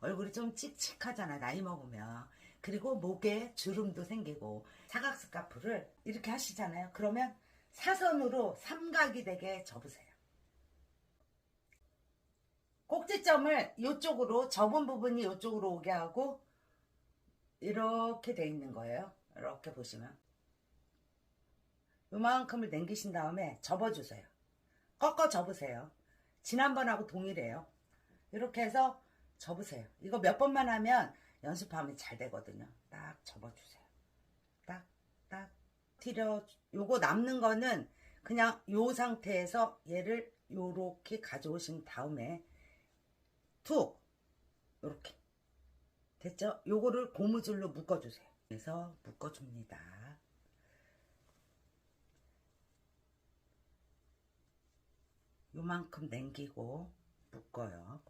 얼굴이 좀 칙칙하잖아 나이 먹으면. 그리고 목에 주름도 생기고 사각 스카프를 이렇게 하시잖아요. 그러면 사선으로 삼각이 되게 접으세요. 꼭지점을 이쪽으로 접은 부분이 이쪽으로 오게 하고 이렇게 돼 있는 거예요. 이렇게 보시면. 요만큼을 남기신 다음에 접어주세요. 꺾어 접으세요. 지난번하고 동일해요. 이렇게 해서 접으세요. 이거 몇 번만 하면 연습하면 잘 되거든요. 딱 접어주세요. 딱, 딱. 티려, 요거 남는 거는 그냥 요 상태에서 얘를 요렇게 가져오신 다음에 툭! 요렇게. 됐죠? 요거를 고무줄로 묶어주세요. 그래서 묶어줍니다. 요만큼 남기고 묶어요.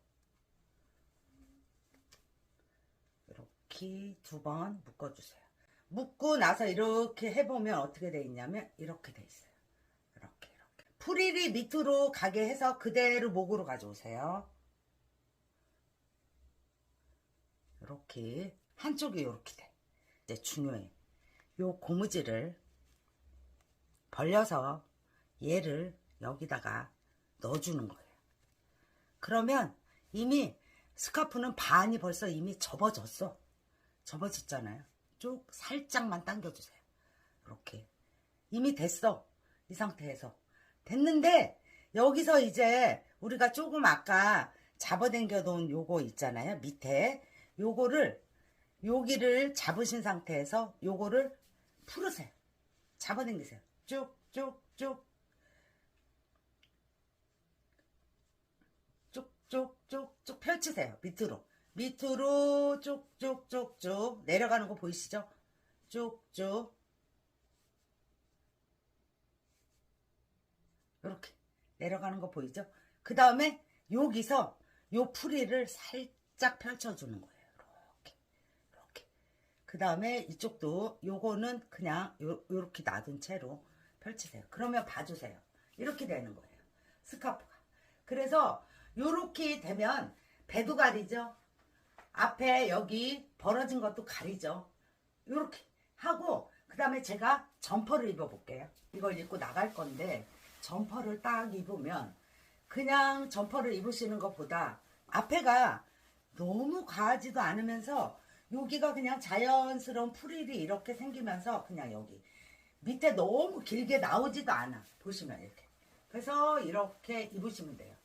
이렇게 두번 묶어주세요. 묶고 나서 이렇게 해보면 어떻게 돼 있냐면 이렇게 돼 있어요. 이렇게 이렇게. 프릴이 밑으로 가게 해서 그대로 목으로 가져오세요. 이렇게 한쪽이 이렇게 돼. 이제 중요해. 요 고무줄을 벌려서 얘를 여기다가 넣어주는 거예요. 그러면 이미 스카프는 반이 벌써 이미 접어졌어. 접어졌잖아요. 쭉 살짝만 당겨주세요. 이렇게. 이미 됐어. 이 상태에서. 됐는데, 여기서 이제 우리가 조금 아까 잡아당겨 놓은 요거 있잖아요. 밑에. 요거를, 여기를 잡으신 상태에서 요거를 풀으세요. 잡아당기세요. 쭉, 쭉, 쭉. 쭉 쭉 쭉 쭉 펼치세요. 밑으로. 밑으로 쭉쭉쭉쭉 내려가는 거 보이시죠? 쭉쭉 이렇게 내려가는 거 보이죠? 그 다음에 여기서 요 풀이를 살짝 펼쳐주는 거예요. 이렇게 이렇게. 그 다음에 이쪽도 요거는 그냥 요, 요렇게 놔둔 채로 펼치세요. 그러면 봐주세요. 이렇게 되는 거예요. 스카프가. 그래서 요렇게 되면 배도 가리죠. 앞에 여기 벌어진 것도 가리죠. 요렇게 하고 그 다음에 제가 점퍼를 입어볼게요. 이걸 입고 나갈 건데 점퍼를 딱 입으면 그냥 점퍼를 입으시는 것보다 앞에가 너무 과하지도 않으면서 여기가 그냥 자연스러운 프릴이 이렇게 생기면서 그냥 여기 밑에 너무 길게 나오지도 않아. 보시면 이렇게. 그래서 이렇게 입으시면 돼요.